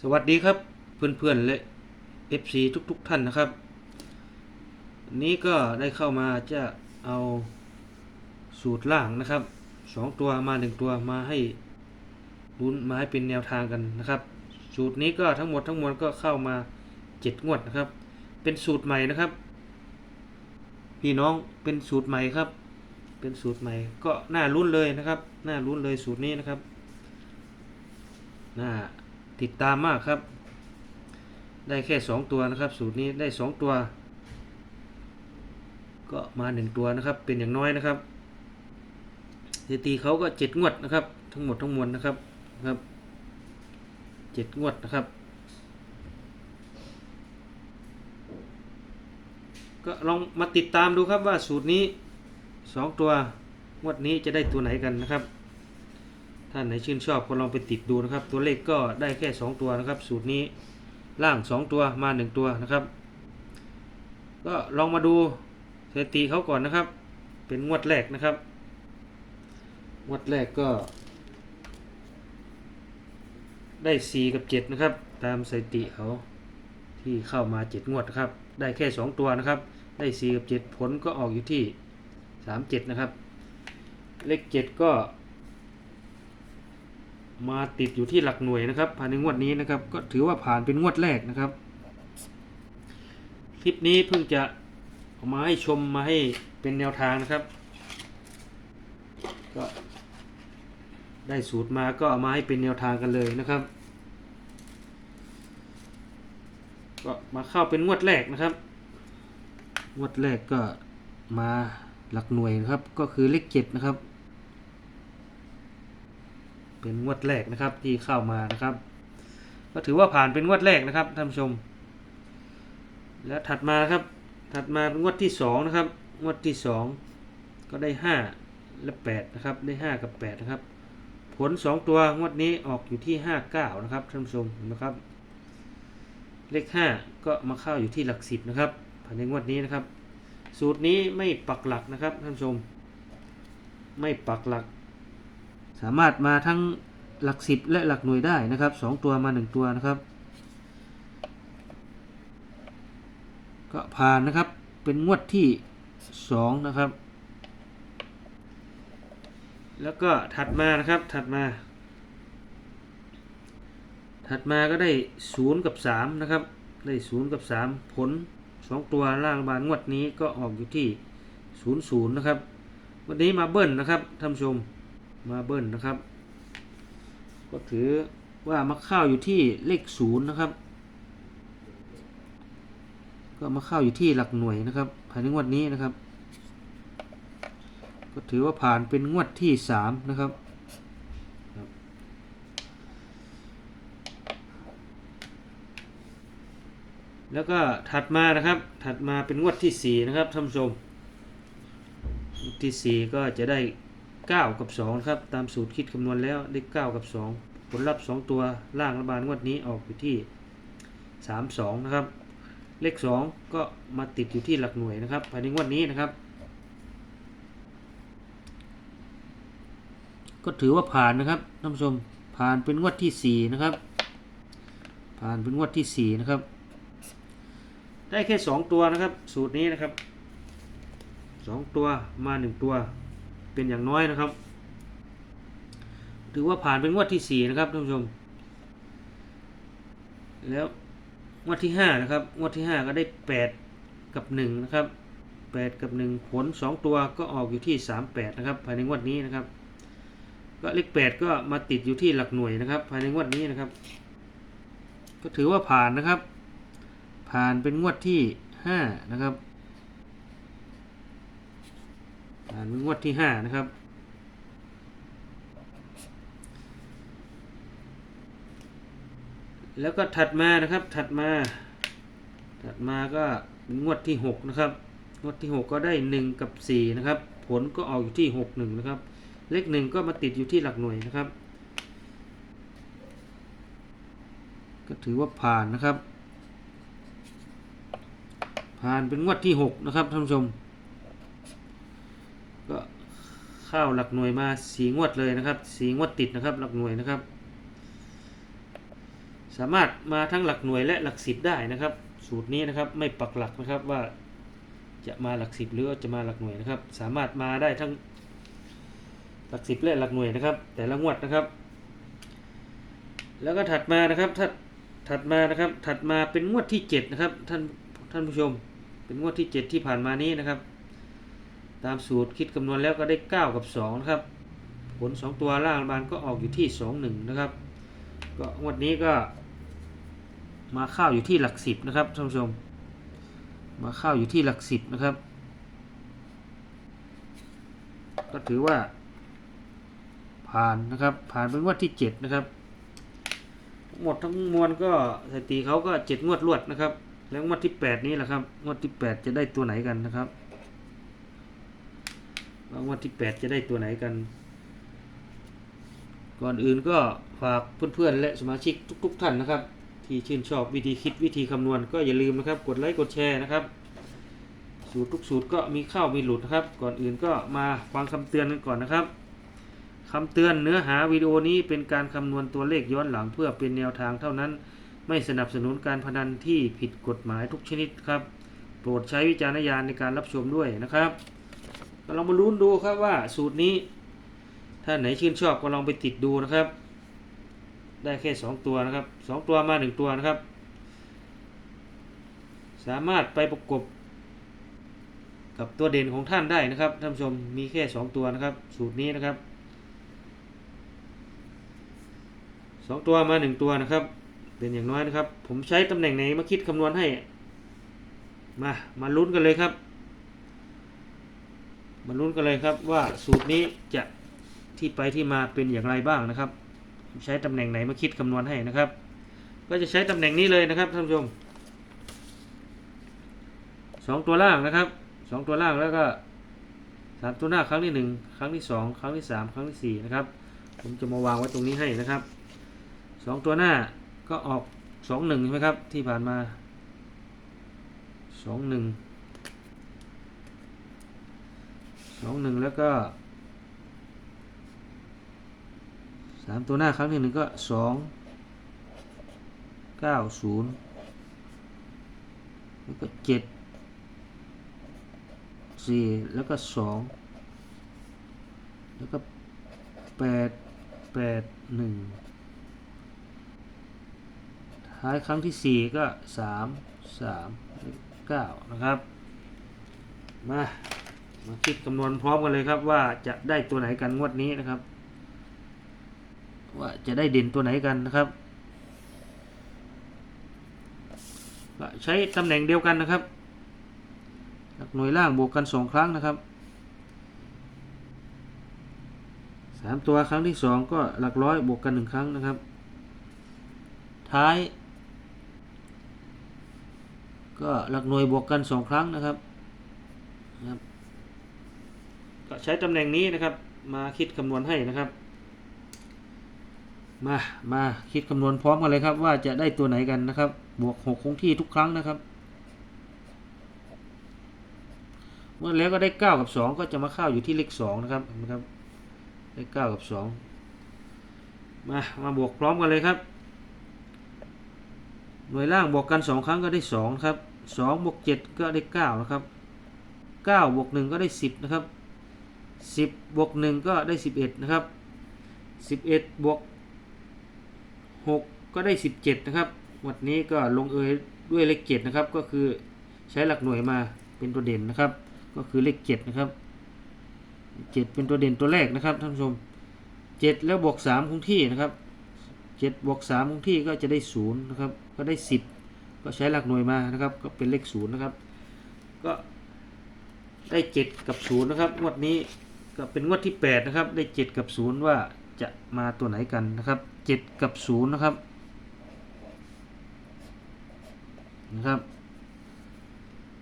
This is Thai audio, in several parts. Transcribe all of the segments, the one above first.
สวัสดีครับเพื่อนๆและ FC ทุกๆท่านนะครับ นี้ก็ได้เข้ามาจะเอาสูตรล่างนะครับสองตัวมาหนึ่งตัวมาให้ลุ้นมาให้เป็นแนวทางกันนะครับ สูตรนี้ก็ทั้งหมดทั้งมวลก็เข้ามาเจ็ดงวดนะครับ เป็นสูตรใหม่นะครับ พี่น้องเป็นสูตรใหม่ครับ เป็นสูตรใหม่ก็น่าลุ้นเลยนะครับน่าลุ้นเลยสูตรนี้นะครับน่า ติดตามมากครับ ได้แค่สองตัวนะครับ สูตรนี้ได้สองตัว ก็มาหนึ่งตัวนะครับ เป็นอย่างน้อยนะครับสถิติเขาก็เจ็ดงวดนะครับ ทั้งหมดทั้งมวลนะครับครับเจ็ดงวดนะครับก็ลองมาติดตามดูครับว่าสูตรนี้สองตัวงวดนี้จะได้ตัวไหนกันนะครับ ท่านไหนชื่นชอบก็ลองไปติดดูนะครับ ตัวเลขก็ได้แค่ 2 ตัวนะครับ สูตรนี้ล่าง 2 ตัวมา 1 ตัวนะครับ ก็ลองมาดูสถิติเขาก่อนนะครับ เป็นงวดแรกนะครับ งวดแรกก็ ได้ 4 กับ 7 นะครับ ตามสถิติเขาที่เข้ามา 7 งวดนะครับ ได้แค่ 2 ตัวนะครับ ได้ 4 กับ 7 ผลก็ออกอยู่ที่ 3 7 นะครับ เลข 7 ก็ มาติดอยู่ที่หลักหน่วยนะครับภายในงวดนี้นะครับ ก็ถือว่าผ่านเป็นงวดแรกนะครับ คลิปนี้เพิ่งจะเอามาให้ชมมาให้เป็นแนวทางนะครับ ก็ได้สูตรมาก็เอามาให้เป็นแนวทางกันเลยนะครับ ก็มาเข้าเป็นงวดแรกนะครับ งวดแรกก็มาหลักหน่วยนะครับ ก็คือเลขเจ็ดนะครับ เป็นงวดแรกนะครับที่เข้ามานะครับ ก็ถือว่าผ่านเป็นงวดแรกนะครับท่านผู้ชม แล้วถัดมาครับถัดมาเป็นงวดที่สองนะครับงวดที่สองก็ได้ห้าและแปดนะครับได้ห้ากับแปดนะครับผลสองตัวงวดนี้ออกอยู่ที่ห้าเก้านะครับท่านผู้ชมนะครับ เลขห้าก็มาเข้าอยู่ที่หลักสิบนะครับภายในงวดนี้นะครับ สูตรนี้ไม่ปักหลักนะครับท่านผู้ชม ไม่ปักหลัก สามารถมาทั้งหลักสิบและหลักหน่วยได้นะครับสองตัวมาหนึ่งตัวนะครับ ก็ผ่านนะครับเป็นงวดที่สองนะครับ แล้วก็ถัดมานะครับถัดมา ถัดมาก็ได้ศูนย์กับสามนะครับ ได้ศูนย์กับสามผลสองตัวล่างบานงวดนี้ก็ออกอยู่ที่ศูนย์ศูนย์นะครับ วันนี้มาเบิ้ลนะครับท่านผู้ชม มาเบิ้ลนะครับ ก็ถือว่ามาเข้าอยู่ที่เลขศูนย์นะครับ ก็มาเข้าอยู่ที่หลักหน่วยนะครับภายในงวดนี้นะครับ ก็ถือว่าผ่านเป็นงวดที่สามนะครับแล้วก็ถัดมานะครับ ถัดมาเป็นงวดที่สี่นะครับท่านผู้ชมที่สี่ก็จะได้ 9 กับ2ครับตามสูตรคิดคำนวณแล้วได้ 9 กับ 2 ผลลัพธ์ 2 ตัวล่างรัฐบาลงวดนี้ออกอยู่ที่ 3 2 นะครับ เลข 2 ก็มาติดอยู่ที่หลักหน่วยนะครับภายในงวดนี้นะครับ ก็ถือว่าผ่านนะครับท่านผู้ชมผ่านเป็นงวดที่ 4 นะครับ ผ่านเป็นงวดที่ 4 นะครับ ได้แค่ 2 ตัวนะครับ สูตรนี้นะครับ 2 ตัวมา 1 ตัว เป็นอย่างน้อยนะครับ ถือว่าผ่านเป็นงวดที่สี่นะครับท่านผู้ชม แล้วงวดที่ห้านะครับ งวดที่ห้าก็ได้แปดกับหนึ่งนะครับแปดกับหนึ่งผลสองตัวก็ออกอยู่ที่สามแปดนะครับ ภายในงวดนี้นะครับ ก็เลขแปดก็มาติดอยู่ที่หลักหน่วยนะครับ ภายในงวดนี้นะครับ ก็ถือว่าผ่านนะครับ ผ่านเป็นงวดที่ห้านะครับ ผ่านงวดที่ห้านะครับแล้วก็ถัดมานะครับถัดมา ถัดมาก็งวดที่หกนะครับ งวดที่หกก็ได้หนึ่งกับสี่นะครับ ผลก็ออกอยู่ที่หกหนึ่งนะครับ เลขหนึ่งก็มาติดอยู่ที่หลักหน่วยนะครับ ก็ถือว่าผ่านนะครับ ผ่านเป็นงวดที่หกนะครับท่านผู้ชม ก็ เข้าหลักหน่วยมาสีงวดเลยนะครับสีงวดติดนะครับหลักหน่วยนะครับ สามารถมาทั้งหลักหน่วยและหลักสิบได้นะครับ สูตรนี้นะครับไม่ปักหลักนะครับว่าจะมาหลักสิบหรือจะมาหลักหน่วยนะครับ สามารถมาได้ทั้งหลักสิบและหลักหน่วยนะครับ แต่ละงวดนะครับ แล้วก็ถัดมานะครับถัดถัดมานะครับถัดมาเป็นงวดที่เจ็ดนะครับท่านท่านผู้ชม เป็นงวดที่เจ็ดที่ผ่านมานี้นะครับ ตามสูตรคิดคำนวณแล้วก็ได้เก้ากับสองนะครับ ผลสองตัวล่างรัฐบาลก็ออกอยู่ที่สองหนึ่งนะครับ ก็งวดนี้ก็ มาเข้าอยู่ที่หลักสิบนะครับท่านผู้ชม มาเข้าอยู่ที่หลักสิบนะครับ ก็ถือว่า ผ่านนะครับ ผ่านเป็นงวดที่เจ็ดนะครับทั้งหมดทั้งมวลก็สถิติเขาก็เจ็ดงวดรวดนะครับ แล้วงวดที่แปดนี้แหละครับ งวดที่แปดจะได้ตัวไหนกันนะครับ ว่างวดที่แปดจะได้ตัวไหนกัน ก่อนอื่นก็ฝากเพื่อนๆ และสมาชิกทุก ๆ ท่านนะครับ ที่ชื่นชอบวิธีคิดวิธีคำนวณก็อย่าลืมนะครับ กดไลค์กดแชร์นะครับ สูตรทุกสูตรก็มีเข้ามีหลุดนะครับ ก่อนอื่นก็มาฟังคำเตือนกันก่อนนะครับคำเตือนเนื้อหาวิดีโอนี้เป็นการคำนวณตัวเลขย้อนหลังเพื่อเป็นแนวทางเท่านั้น ไม่สนับสนุนการพนันที่ผิดกฎหมายทุกชนิดครับ โปรดใช้วิจารณญาณในการรับชมด้วยนะครับ ก็ลองมาลุ้นดูครับว่าสูตรนี้ ถ้าไหนชื่นชอบก็ลองไปติดดูนะครับ ได้แค่สองตัวนะครับสองตัวมาหนึ่งตัวนะครับ สามารถไปประกบกับตัวเด่นของท่านได้นะครับท่านผู้ชมมีแค่สองตัวนะครับ สูตรนี้นะครับสองตัวมาหนึ่งตัวนะครับ เป็นอย่างน้อยนะครับ ผมใช้ตำแหน่งไหนมาคิดคำนวณให้ มา มาลุ้นกันเลยครับ มาลุ้นกันเลยครับว่าสูตรนี้จะที่ไปที่มาเป็นอย่างไรบ้างนะครับ ใช้ตำแหน่งไหนมาคิดคำนวณให้นะครับ ก็จะใช้ตำแหน่งนี้เลยนะครับท่านผู้ชมสองตัวล่างนะครับสองตัวล่างแล้วก็สามตัวหน้าครั้งที่หนึ่งครั้งที่สองครั้งที่สามครั้งที่สี่นะครับผมจะมาวางไว้ตรงนี้ให้นะครับสองตัวหน้าก็ออกสองหนึ่งใช่ไหมครับที่ผ่านมาสองหนึ่ง สองหนึ่งแล้วก็สามตัวหน้าครั้งที่หนึ่งก็สองเก้าศูนย์แล้วก็เจ็ดสี่แล้วก็สองแล้วก็แปดแปดหนึ่งท้ายครั้งที่สี่ก็สามสามเก้านะครับ มา มาคิดคำนวณพร้อมกันเลยครับ ว่าจะได้ตัวไหนกันงวดนี้นะครับ ว่าจะได้เด่นตัวไหนกันนะครับ ใช้ตำแหน่งเดียวกันนะครับหลักหน่วยล่างบวกกันสองครั้งนะครับสามตัวครั้งที่สองก็หลักร้อยบวกกันหนึ่งครั้งนะครับ ท้ายก็หลักหน่วยบวกกันสองครั้งนะครับนะครับ ก็ใช้ตำแหน่งนี้นะครับ มาคิดคำนวณให้นะครับ มามาคิดคำนวณพร้อมกันเลยครับ ว่าจะได้ตัวไหนกันนะครับ บวกหกคงที่ทุกครั้งนะครับ เมื่อแล้วก็ได้เก้ากับสองก็จะมาเข้าอยู่ที่เลขสองนะครับนไหมครับได้เก้ากับสองมามาบวกพร้อมกันเลยครับ หน่วยล่างบวกกันสองครั้งก็ได้สองครับสองบวกเจ็ดก็ได้เก้านะครับเก้าบวกหนึ่งก็ได้สิบนะครับ สิบบวกหนึ่งก็ได้สิบเอ็ดนะครับสิบเอ็ดบวกหกก็ได้สิบเจ็ดนะครับวันนี้ก็ลงเอยด้วยเลขเจ็ดนะครับ ก็คือใช้หลักหน่วยมาเป็นตัวเด่นนะครับ ก็คือเลขเจ็ดนะครับเจ็ดเป็นตัวเด่นตัวแรกนะครับท่านผู้ชมเจ็ดแล้วบวกสามคงที่นะครับเจ็ดบวกสามคงที่ก็จะได้ศูนย์นะครับ ก็ได้สิบก็ใช้หลักหน่วยมานะครับ ก็เป็นเลขศูนย์นะครับ ก็ได้เจ็ดกับศูนย์นะครับงวดนี้ ก็เป็นงวดที่แปดนะครับ ได้เจ็ดกับศูนย์ว่าจะมาตัวไหนกันนะครับเจ็ดกับศูนย์นะครับนะครับ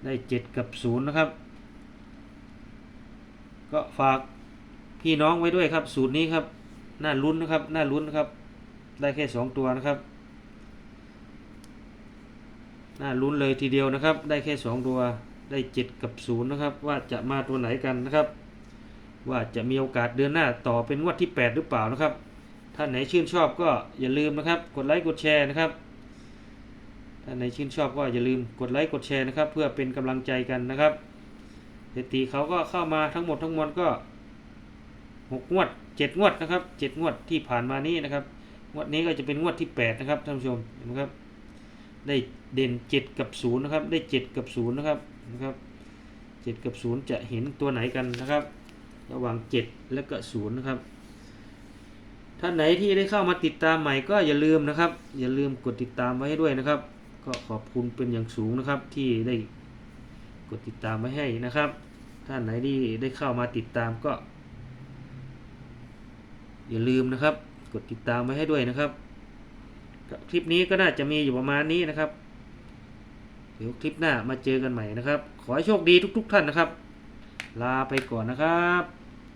ได้เจ็ดกับศูนย์นะครับ ก็ฝากพี่น้องไว้ด้วยครับสูตรนี้ครับน่าลุ้นนะครับน่าลุ้นนะครับ ได้แค่สองตัวนะครับน่าลุ้นเลยทีเดียวนะครับ ได้แค่สองตัวได้เจ็ดกับศูนย์นะครับ ว่าจะมาตัวไหนกันนะครับ ว่าจะมีโอกาสเดือนหน้าต่อเป็นงวดที่ 8 หรือเปล่านะครับ ท่านไหนชื่นชอบก็อย่าลืมนะครับ กดไลค์กดแชร์นะครับ ท่านไหนชื่นชอบก็อย่าลืมกดไลค์กดแชร์นะครับ เพื่อเป็นกำลังใจกันนะครับเศรษฐีเขาก็เข้ามาทั้งหมดทั้งมวลก็หกงวดเจ็ดงวดนะครับเจ็ดงวดที่ผ่านมานี้นะครับงวดนี้ก็จะเป็นงวดที่แปดนะครับท่านผู้ชมเห็นไหมครับ ได้เด่นเจ็ดกับศูนย์นะครับ ได้เจ็ดกับศูนย์นะครับนะครับเจ็ดกับศูนย์จะเห็นตัวไหนกันนะครับ ระหว่างเจ็ดและก็ศูนย์นะครับ ท่านไหนที่ได้เข้ามาติดตามใหม่ก็อย่าลืมนะครับ อย่าลืมกดติดตามไว้ให้ด้วยนะครับ ก็ขอบคุณเป็นอย่างสูงนะครับที่ได้กดติดตามไว้ให้นะครับ ท่านไหนที่ได้เข้ามาติดตามก็ อย่าลืมนะครับ กดติดตามไว้ให้ด้วยนะครับ คลิปนี้ก็น่าจะมีอยู่ประมาณนี้นะครับ เดี๋ยวคลิปหน้ามาเจอกันใหม่นะครับ ขอให้โชคดีทุก ๆ ท่านนะครับลาไปก่อนนะครับ